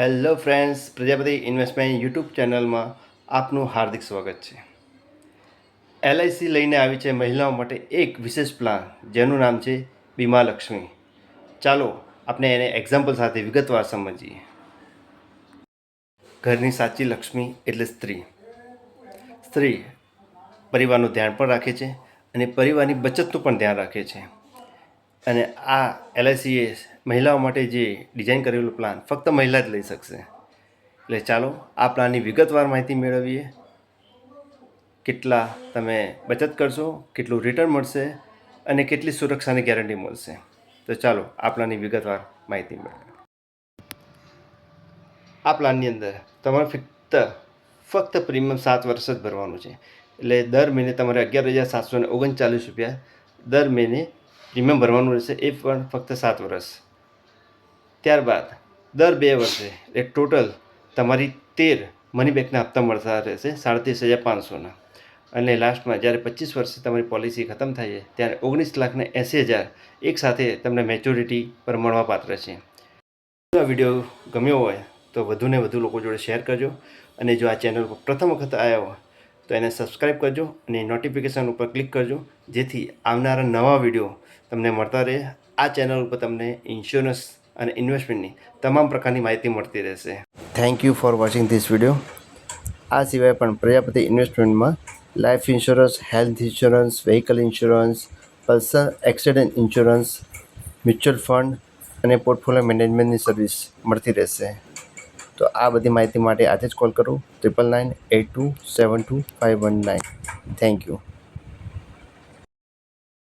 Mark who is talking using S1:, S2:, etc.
S1: Hello friends Prajapati investment YouTube ચેનલમાં આપનું હાર્દિક સ્વાગત છે. એલઆઈસી લઈને આવી છે મહિલાઓ માટે એક વિશેષ પ્લાન જેનું નામ છે બીમા લક્ષ્મી. ચાલો, આપણે એને એક્ઝામ્પલ સાથે વિગતવાર સમજીએ. ઘરની સાચી લક્ષ્મી એટલે સ્ત્રી. સ્ત્રી પરિવારનું ધ્યાન પણ રાખે છે અને પરિવારની બચતનું પણ ધ્યાન રાખે છે. અને આ એલઆઈસીએ મહિલાઓ માટે જે ડિઝાઇન કરેલો પ્લાન ફક્ત મહિલા જ લઈ શકશે. એટલે ચાલો, આ પ્લાનની વિગતવાર માહિતી મેળવીએ. કેટલા તમે બચત કરશો, કેટલું રિટર્ન મળશે અને કેટલી સુરક્ષાની ગેરંટી મળશે. તો ચાલો, આ પ્લાનની વિગતવાર માહિતી મેળવીએ. આ પ્લાનની અંદર તમારે ફક્ત ફક્ત પ્રીમિયમ સાત વર્ષ જ ભરવાનું છે. એટલે દર મહિને તમારે અગિયાર હજાર સાતસો ઓગણચાલીસ રૂપિયા દર મહિને પ્રીમિયમ ભરવાનું રહેશે એ પણ ફક્ત સાત વર્ષ ત્યારબાદ, દર બે વર્ષે, એટલે ટોટલ તમારી તેર મની બેકના હપ્તા મળતા રહેશે, સાડત્રીસ હજાર પાંચસોના અને લાસ્ટમાં જ્યારે પચીસ વર્ષે તમારી પોલિસી ખતમ થાય છે, ત્યારે ઓગણીસ લાખને એંસી હજાર એક સાથે તમને મેચ્યોરિટી પર મળવાપાત્ર છે. આ વીડિયો ગમ્યો હોય, તો વધુને વધુ લોકો જોડે શેર કરજો. અને જો આ ચેનલ પર પ્રથમ વખત આવ્યા હોય તો એને સબસ્ક્રાઈબ કરજો અને નોટિફિકેશન ઉપર ક્લિક કરજો, જેથી આવનારા નવા વીડિયો તમને મળતા રહે. આ ચેનલ ઉપર તમને ઇન્સ્યોરન્સ અને ઇન્વેસ્ટમેન્ટની તમામ પ્રકારની માહિતી મળતી રહેશે. Thank you for watching this video આ સિવાય પણ Prajapati ઇન્વેસ્ટમેન્ટમાં life insurance health insurance vehicle insurance personal accident insurance mutual fund અને પોર્ટફોલિયો મેનેજમેન્ટની સર્વિસ મળતી રહેશે. તો આ બધી માહિતી માટે આજે જ કોલ કરો. Triple nine eight two seven two five one nine thank you